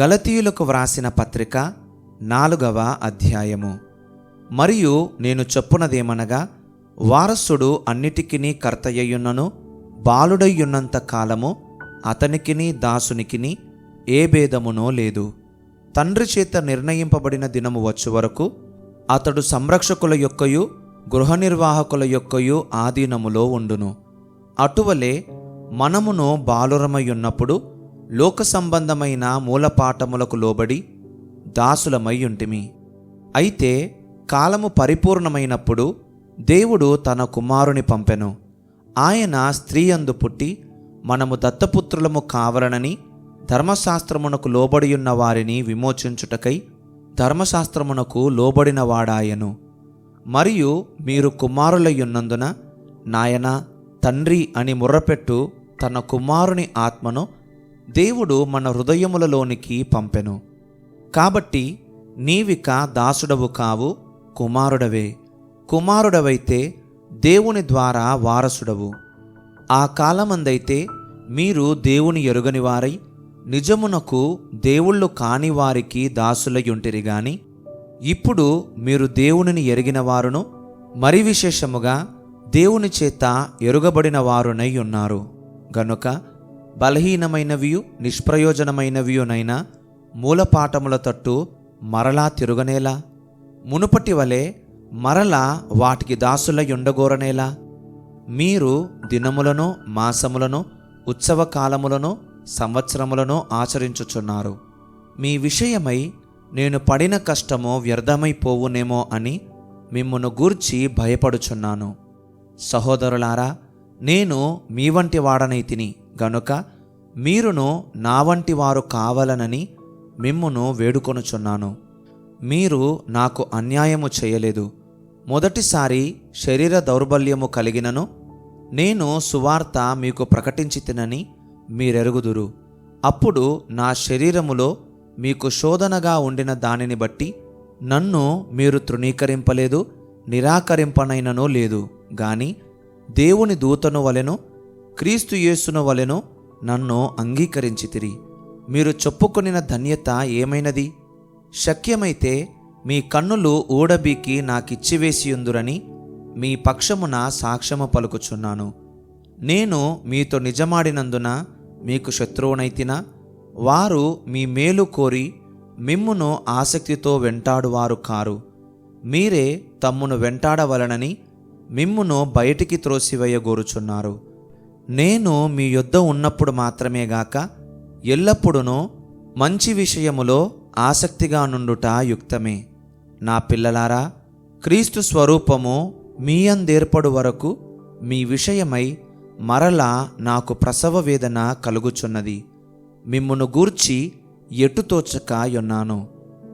గలతీయులకు వ్రాసిన పత్రిక నాలుగవ అధ్యాయము. మరియు నేను చెప్పునదేమనగా వారసుడు అన్నిటికినీ కర్తయ్యున్నను బాలుడయ్యున్నంత కాలము అతనికిని దాసునికిని ఏ భేదమునో లేదు. తండ్రి చేత నిర్ణయింపబడిన దినము వచ్చు వరకు అతడు సంరక్షకుల యొక్కయు గృహ నిర్వాహకుల యొక్కయు ఆధీనములో ఉండును. అటువలే మనమును బాలురమయ్యున్నప్పుడు లోక సంబంధమైన మూలపాఠములకు లోబడి దాసులమయ్యుంటిమి. అయితే కాలము పరిపూర్ణమైనప్పుడు దేవుడు తన కుమారుని పంపెను. ఆయన స్త్రీ అందు పుట్టి మనము దత్తపుత్రులము కావలనని ధర్మశాస్త్రమునకు లోబడియున్న వారిని విమోచించుటకై ధర్మశాస్త్రమునకు లోబడిన వాడాయను మరియు మీరు కుమారులయ్యున్నందున నాయన తండ్రి అని ముర్రపెట్టు తన కుమారుని ఆత్మను దేవుడు మన హృదయములలోనికి పంపెను. కాబట్టి నీవిక దాసుడవు కావు కుమారుడవే. కుమారుడవైతే దేవుని ద్వారా వారసుడవు. ఆ కాలమందైతే మీరు దేవుని ఎరుగని వారై నిజమునకు దేవుళ్ళు కాని వారికి దాసులయ్యుంటిరి గాని ఇప్పుడు మీరు దేవునిని ఎరిగిన వారును మరి విశేషముగా దేవుని చేత ఎరుగబడిన వారునై ఉన్నారు. గనుక బలహీనమైనవియు నిష్ప్రయోజనమైనవియునైనా మూలపాఠముల తట్టు మరలా తిరుగనేలా? మునుపటి వలె మరలా వాటికి దాసులై ఉండగోరనేలా? మీరు దినములను మాసములను ఉత్సవ కాలములను సంవత్సరములను ఆచరించుచున్నారు. మీ విషయమై నేను పడిన కష్టము వ్యర్థమైపోవునేమో అని మిమ్మును గూర్చి భయపడుచున్నాను. సహోదరులారా నేను మీ వంటి వాడనైతిని గనుక మీరును నా వంటి వారు కావాలనని మిమ్మును వేడుకొనుచున్నాను. మీరు నాకు అన్యాయము చేయలేదు. మొదటిసారి శరీర దౌర్బల్యము కలిగినను నేను సువార్త మీకు ప్రకటించి తినని మీరెరుగుదురు. అప్పుడు నా శరీరములో మీకు శోధనగా ఉండిన దానిని బట్టి నన్ను మీరు తృణీకరింపలేదు నిరాకరింపనైనను లేదు. గాని దేవుని దూతను వలెను క్రీస్తు యేసున వలెను నన్ను అంగీకరించితిరి. మీరు చెప్పుకొనిన ధన్యత ఏమైనది? శక్యమైతే మీ కన్నులు ఊడబీకి నాకిచ్చివేసియుందురని మీ పక్షమున సాక్ష్యము పలుకుచున్నాను. నేను మీతో నిజమాడినందున మీకు శత్రువునైతినా? వారు మీ మేలు కోరి మిమ్మును ఆసక్తితో వెంటాడువారు కారు. మీరే తమ్మును వెంటాడవలనని మిమ్మును బయటికి త్రోసివేయగోరుచున్నారు. నేను మీ యుద్ధ ఉన్నప్పుడు మాత్రమే గాక ఎల్లప్పుడూ మంచి విషయములో ఆసక్తిగా నుండుట యుక్తమే. నా పిల్లలారా క్రీస్తు స్వరూపము మీ అందేర్పడు వరకు మీ విషయమై మరలా నాకు ప్రసవ వేదన కలుగుచున్నది. మిమ్మును గూర్చి ఎటుతోచక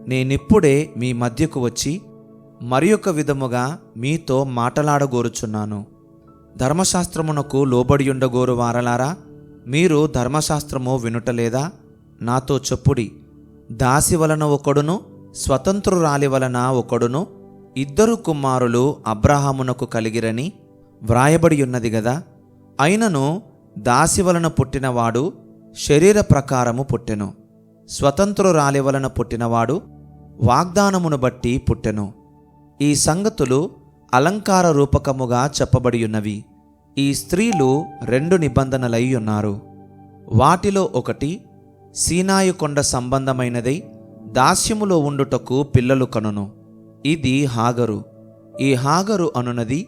నేనిప్పుడే మీ మధ్యకు వచ్చి మరి ఒక విధముగా మీతో మాటలాడగోరుచున్నాను. ధర్మశాస్త్రమునకు లోబడి ఉండగోరు వారలారా? మీరు ధర్మశాస్త్రము వినుటలేదా? నాతో చెప్పుడి. దాసి వలన ఒకడును స్వతంత్రురాలి వలన ఒకడును ఇద్దరు కుమారులు అబ్రహామునకు కలిగిరని వ్రాయబడి ఉన్నది గదా? అయినను దాసి వలన పుట్టినవాడు శరీర ప్రకారము పుట్టెను. స్వతంత్రురాలి వలన పుట్టినవాడు వాగ్దానమును బట్టి పుట్టెను. ఈ సంగతులు అలంకార రూపకముగా చెప్పబడి ఉన్నవి ఈ స్త్రీలు రెండు నిబంధనలై ఉన్నారు వాటిలో ఒకటి సీనాయి కొండ సంబంధమైనదై దాస్యములో ఉండుటకు పిల్లలు కనును. ఇది హాగరు. ఈ హాగరు అనునది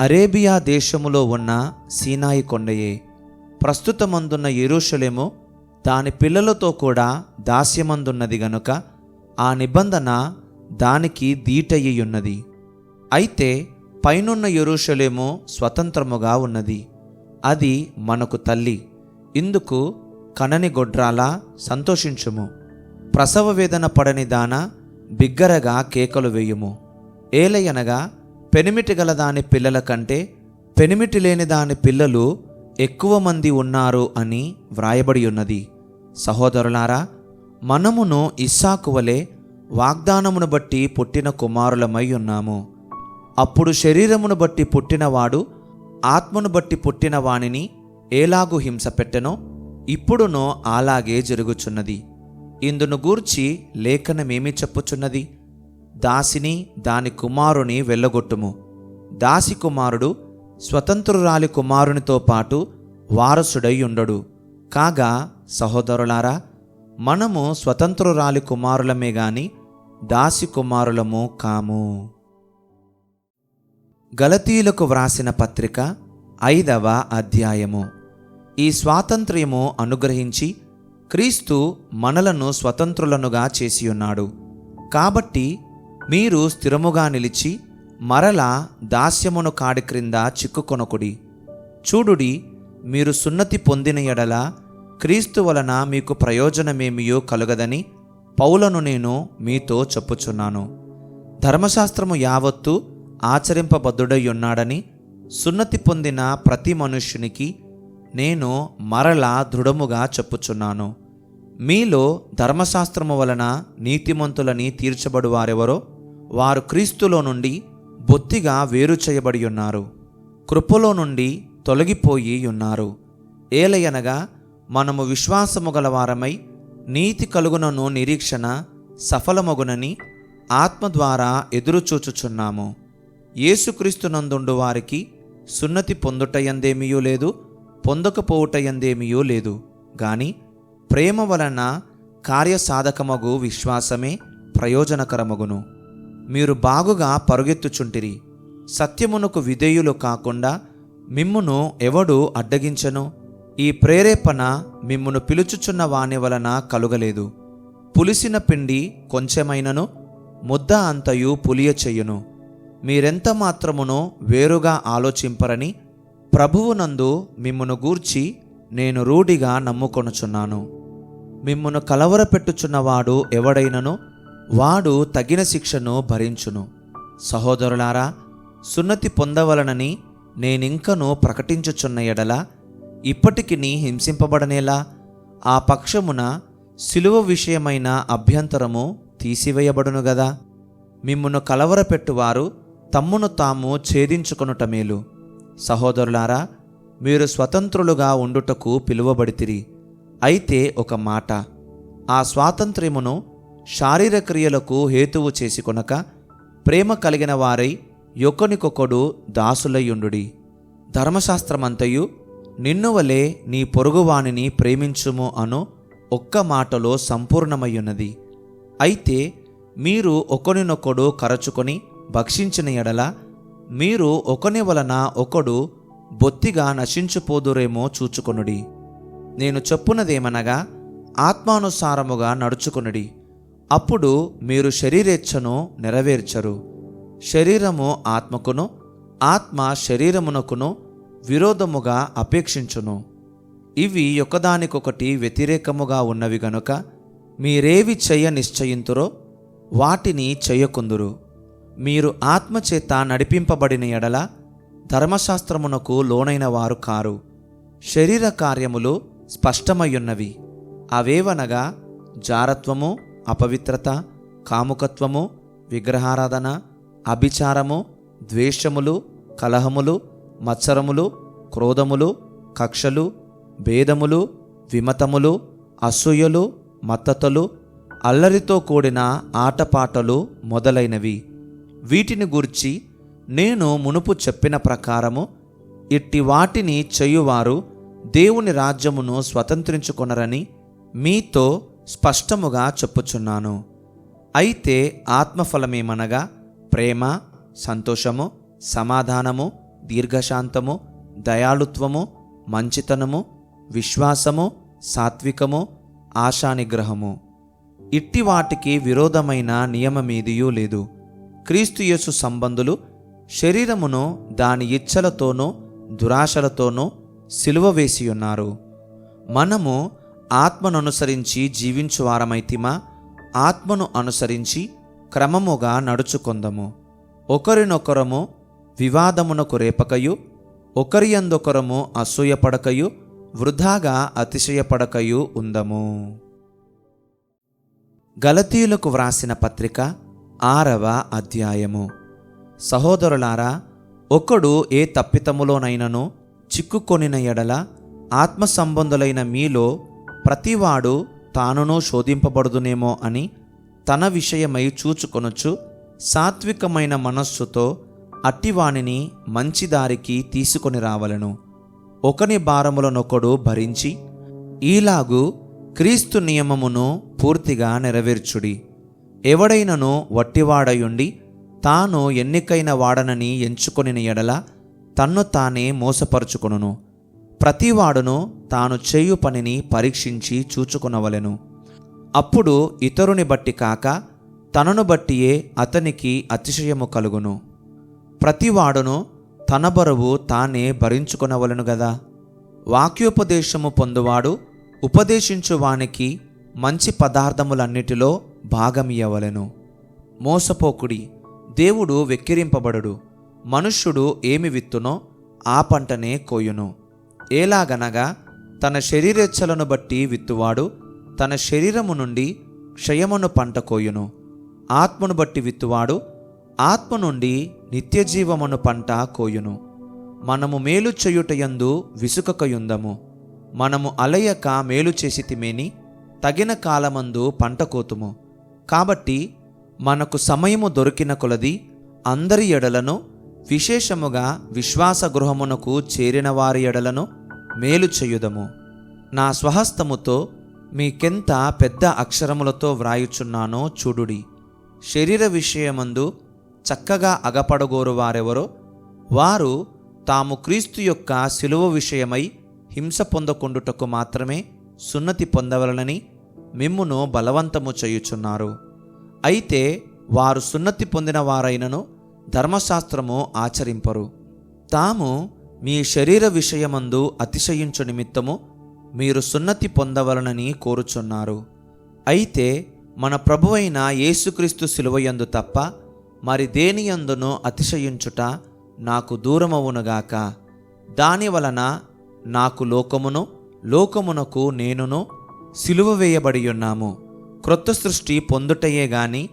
అరేబియా దేశములో ఉన్న సీనాయి కొండయే. ప్రస్తుతమందున్న ఎరుషలేము దాని పిల్లలతో కూడా దాస్యమందున్నది గనుక ఆ నిబంధన దానికి దీటయ్యున్నది. అయితే పైనున్న ఎరుషలేము స్వతంత్రముగా ఉన్నది. అది మనకు తల్లి. ఇందుకు కనని గొడ్రాలా సంతోషించుము. ప్రసవ వేదన పడని దాన బిగ్గరగా కేకలు వేయుము. ఏలయనగా పెనిమిటి గల దాని పిల్లల కంటే పెనిమిటి లేని దాని పిల్లలు ఎక్కువ మంది ఉన్నారు అని వ్రాయబడి ఉన్నది. సహోదరులారా మనమును ఇస్సాకు వలె వాగ్దానమును బట్టి పుట్టిన కుమారులమై ఉన్నాము. అప్పుడు శరీరమును బట్టి పుట్టినవాడు ఆత్మను బట్టి పుట్టిన వాణిని ఏలాగు హింస పెట్టెనో ఇప్పుడునో అలాగే జరుగుచున్నది. ఇందును గూర్చి లేఖనమేమి చెప్పుచున్నది? దాసిని దాని కుమారుని వెళ్ళగొట్టుము. దాసి కుమారుడు స్వతంత్రురాలి కుమారునితో పాటు వారసుడై ఉండడు కాగా సహోదరులారా మనము స్వతంత్రురాలి కుమారులమే గాని దాసి కుమారులము కాము. గలతీయులకు వ్రాసిన పత్రిక ఐదవ అధ్యాయము. ఈ స్వాతంత్ర్యము అనుగ్రహించి క్రీస్తు మనలను స్వతంత్రులనుగా చేసియున్నాడు. కాబట్టి మీరు స్థిరముగా నిలిచి మరలా దాస్యమును కాడి క్రింద చిక్కుకొనకుడి. చూడుడి మీరు సున్నతి పొందిన ఎడల క్రీస్తు వలన మీకు ప్రయోజనమేమియో కలుగదని పౌలను నేను మీతో చెప్పుచున్నాను. ధర్మశాస్త్రము యావత్తు ఆచరింపబద్ధుడై ఉన్నాడని సున్నతి పొందిన ప్రతి మనుష్యునికి నేను మరలా దృఢముగా చెప్పుచున్నాను. మీలో ధర్మశాస్త్రము వలన నీతిమంతులని తీర్చబడు వారెవరో వారు క్రీస్తులో నుండి బొత్తిగా వేరు చేయబడి ఉన్నారు కృపలో నుండి తొలగిపోయి ఉన్నారు. ఏలయనగా మనము విశ్వాసము గలవారమై నీతి కలుగునను నిరీక్షణ సఫలమగునని ఆత్మ ద్వారా ఎదురుచూచుచున్నాము. యేసుక్రీస్తునందుండు వారికి సున్నతి పొందుటయందేమియూ లేదు పొందకపోవుటయందేమియూ లేదు. గాని ప్రేమ వలన కార్యసాధకమగు విశ్వాసమే ప్రయోజనకరమగును. మీరు బాగుగా పరుగెత్తుచుంటిరి. సత్యమునకు విధేయులు కాకుండా మిమ్మును ఎవడు అడ్డగించను? ఈ ప్రేరేపణ మిమ్మును పిలుచుచున్న వాని వలన కలుగలేదు. పులిసిన పిండి కొంచెమైనను ముద్ద అంతయు పులియ చెయ్యును మీరెంత మాత్రమునో వేరుగా ఆలోచింపరని ప్రభువునందు మిమ్మును గూర్చి నేను రూఢిగా నమ్ముకొనుచున్నాను. మిమ్మును కలవరపెట్టుచున్నవాడు ఎవడైనను వాడు తగిన శిక్షను భరించును. సహోదరులారా సున్నతి పొందవలనని నేనింకను ప్రకటించుచున్న ఎడల ఇప్పటికిని హింసింపబడనేలా ఆ పక్షమున సిలువ విషయమైన అభ్యంతరము తీసివేయబడును గదా. మిమ్మును కలవరపెట్టువారు తమ్మును తాము ఛేదించుకొనుట మేలు. సహోదరులారా మీరు స్వతంత్రులుగా ఉండుటకు పిలువబడితిరి. అయితే ఒక మాట ఆ స్వాతంత్ర్యమును శారీరక్రియలకు హేతువు చేసుకొనక ప్రేమ కలిగిన వారై యొక్కనికొకడు దాసులయ్యుండుడి. ధర్మశాస్త్రమంతయు నిన్నువలే నీ పొరుగువానిని ప్రేమించుము అను ఒక్క మాటలో సంపూర్ణమయ్యున్నది. అయితే మీరు ఒకరినొకడు కరచుకొని భక్షించిన ఎడల మీరు ఒకని వలన ఒకడు బొత్తిగా నశించుపోదురేమో చూచుకొనుడి. నేను చెప్పునదేమనగా ఆత్మానుసారముగా నడుచుకొనుడి. అప్పుడు మీరు శరీరేచ్ఛను నెరవేర్చరు. శరీరము ఆత్మకును ఆత్మ శరీరమునకును విరోధముగా అపేక్షించును. ఇవి ఒకదానికొకటి వ్యతిరేకముగా ఉన్నవి గనుక మీరేవి చెయ్య నిశ్చయింతురో వాటిని చెయ్యకుందురు మీరు ఆత్మచేత నడిపింపబడిన ఎడల ధర్మశాస్త్రమునకు లోనైన వారు కారు. శరీర కార్యములు స్పష్టమయ్యున్నవి. అవేవనగా జారత్వము అపవిత్రత కాముకత్వము విగ్రహారాధన అభిచారము ద్వేషములు కలహములు మత్సరములు క్రోధములు కక్షలు భేదములు విమతములు అసూయలు మత్తతలు అల్లరితో కూడిన ఆటపాటలు మొదలైనవి. వీటిని గూర్చి నేను మునుపు చెప్పిన ప్రకారము ఇట్టి వాటిని చేయువారు దేవుని రాజ్యమును స్వతంత్రించుకొనరని మీతో స్పష్టముగా చెప్పుచున్నాను. అయితే ఆత్మఫలమేమనగా ప్రేమ సంతోషము సమాధానము దీర్ఘశాంతము దయాళుత్వము మంచితనము విశ్వాసము సాత్వికము ఆశానిగ్రహము. ఇట్టి వాటికి విరోధమైన నియమమేదియూ లేదు. క్రీస్తుయేసు సంబంధులు శరీరమును దాని ఇచ్చలతోనూ దురాశలతోనూ సిలువ వేసియున్నారు. మనము ఆత్మను అనుసరించి జీవించువారమైతిమా ఆత్మను అనుసరించి క్రమముగా నడుచుకొందము. ఒకరినొకరము వివాదమునకు రేపకయు ఒకరియందొకరము అసూయపడకయు వృధాగా అతిశయపడకయు ఉందము. గలతీయులకు వ్రాసిన పత్రిక ఆరవ అధ్యాయము. సహోదరులారా ఒకడు ఏ తప్పితములోనైనను చిక్కుకొనిన ఎడల ఆత్మ సంబంధులైన మీలో ప్రతివాడు తానును శోధింపబడుదునేమో అని తన విషయమై చూచుకొనుచు సాత్వికమైన మనస్సుతో అట్టివానిని మంచిదారికి తీసుకొని రావలను. ఒకని భారములనొకడు భరించి ఈలాగు క్రీస్తు నియమమును పూర్తిగా నెరవేర్చుడి. ఎవడైనను వట్టివాడయుండి తాను ఎన్నికైన వాడనని ఎంచుకొనిన ఎడల తన్ను తానే మోసపరుచుకొనును. ప్రతివాడును తాను చేయు పనిని పరీక్షించి చూచుకొనవలెను. అప్పుడు ఇతరుని బట్టి కాక తనను బట్టియే అతనికి అతిశయము కలుగును. ప్రతివాడును తన బరువు తానే భరించుకొనవలను గదా. వాక్యోపదేశము పొందువాడు ఉపదేశించువానికి మంచి పదార్థములన్నిటిలో భాగమియవలను. మోసపోకుడి దేవుడు వెక్కిరింపబడడు. మనుష్యుడు ఏమి విత్తునో ఆ పంటనే కోయును. ఏలాగనగా తన శరీరెచ్చలను బట్టి విత్తువాడు తన శరీరము నుండి క్షయమును పంట కోయును. ఆత్మను బట్టి విత్తువాడు ఆత్మ నుండి నిత్యజీవమును పంట కోయును. మనము మేలు చేయుటయందు విసుకకయుందము. మనము అలయక మేలు చేసి తిమేని తగిన కాలమందు పంట కోతుము. కాబట్టి మనకు సమయము దొరికిన కొలది అందరి ఎడలను విశేషముగా విశ్వాస గృహమునకు చేరిన వారి ఎడలను మేలు చేయుదము. నా స్వహస్తముతో మీకెంత పెద్ద అక్షరములతో వ్రాయుచున్నానో చూడుడి. శరీర విషయమందు చక్కగా అగపడగోరు వారెవరో వారు తాము క్రీస్తు యొక్క శిలువ విషయమై హింస పొందకుండుటకు మాత్రమే సున్నతి పొందవలనని మిమ్మును బలవంతము చేయుచున్నారు. అయితే వారు సున్నతి పొందిన వారైనను ధర్మశాస్త్రము ఆచరింపరు. తాము మీ శరీర విషయమందు అతిశయించు నిమిత్తము మీరు సున్నతి పొందవలనని కోరుచున్నారు. అయితే మన ప్రభువైన యేసుక్రీస్తు శిలువయందు తప్ప మరి దేనియందును అతిశయించుట నాకు దూరమవునుగాక దాని వలన నాకు లోకమును లోకమునకు నేనును సిలువ వేయబడి ఉన్నాము క్రొత్త సృష్టి పొందుటయే గాని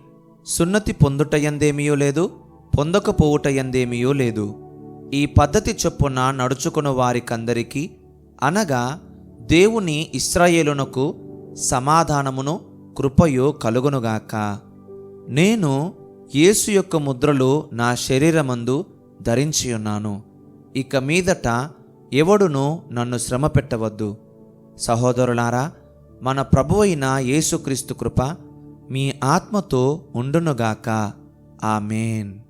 సున్నతి పొందుటయందేమియో లేదు పొందకపోవుటయందేమియో లేదు. ఈ పద్ధతి చొప్పున నడుచుకుని వారికందరికీ అనగా దేవుని ఇస్రాయేలునకు సమాధానమును కృపయు కలుగునుగాక. నేను యేసు యొక్క ముద్రలు నా శరీరమందు ధరించి ఉన్నాను ఇక మీదట ఎవడును నన్ను శ్రమ పెట్టవద్దు సహోదరులారా మన ప్రభువైన యేసుక్రీస్తు కృప మీ ఆత్మతో ఉండునుగాక. ఆమెన్.